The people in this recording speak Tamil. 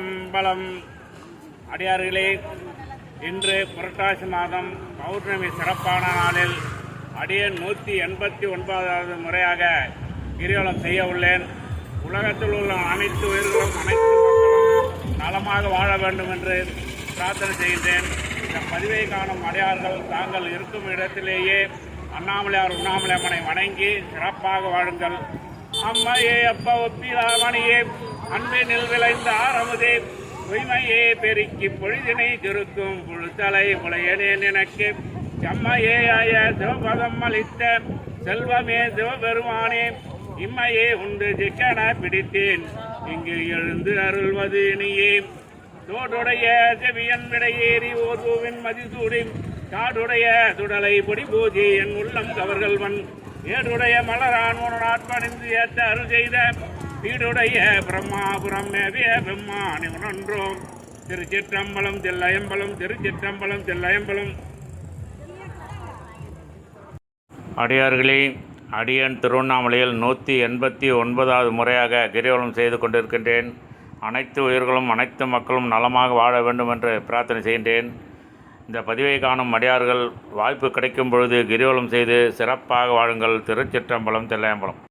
திருச்சிற்றம்பலம் அடியார்களே இன்று புரட்டாசி மாதம் பௌர்ணமி சிறப்பான நாளில் அடியன் நூற்றி எண்பத்தி ஒன்பதாவது முறையாக கிரிவலம் செய்ய உள்ளேன். உலகத்தில் உள்ள அனைத்து உயிர்களும் அனைத்து மக்களும் நலமாக வாழ வேண்டும் என்று பிரார்த்தனை செய்கின்றேன். இந்த பதிவை காணும் அடியார்கள் தாங்கள் இருக்கும் இடத்திலேயே அண்ணாமலையார் உண்ணாமலை அம்மனை வணங்கி சிறப்பாக வாழுங்கள். அம்மையே அப்பா ஒப்பிலாமணியே அன்பினில் விளைந்த ஆரமுதே பொய்மையே பெருக்கி பொழுதினை திருக்கும் புழுத்தலை புலையனே நினைக்கு. செம்மையே ஆய சிவபதம் அளித்த செல்வமே சிவபெருமானே இம்மையே உண்டு சிக்கன பிடித்தேன். இங்கு எழுந்து அருள்வது நீயே தோடுடைய செவியன் விடையேறி ஓர்வூவின் மதிசூடி காடுடைய சுடலை பொடி பூஜை என் உள்ளம் கவர்கள்வன் ஏடுடைய மலரான் உணராட்பணிந்து ஏற்ற அருள் செய்த வீடுடைய பிரம்மாபுரம் மேவிய பெம்மானி உணன்றோம். திருச்சிற்றம்பலம் தில்லையம்பலம் திருச்சிற்றம்பலம் தில்லையம்பலம். அடியார்களே அடியன் திருவண்ணாமலையில் நூற்றி எண்பத்தி ஒன்பதாவது முறையாக கிரிவலம் செய்து கொண்டிருக்கின்றேன். அனைத்து உயிர்களும் அனைத்து மக்களும் நலமாக வாழ வேண்டும் என்று பிரார்த்தனை செய்கின்றேன். இந்த பதிவை காணும் அடியார்கள் வாய்ப்பு கிடைக்கும் பொழுது கிரிவலம் செய்து சிறப்பாக வாழுங்கள். திருச்சிற்றம்பலம் தில்லையம்பலம்.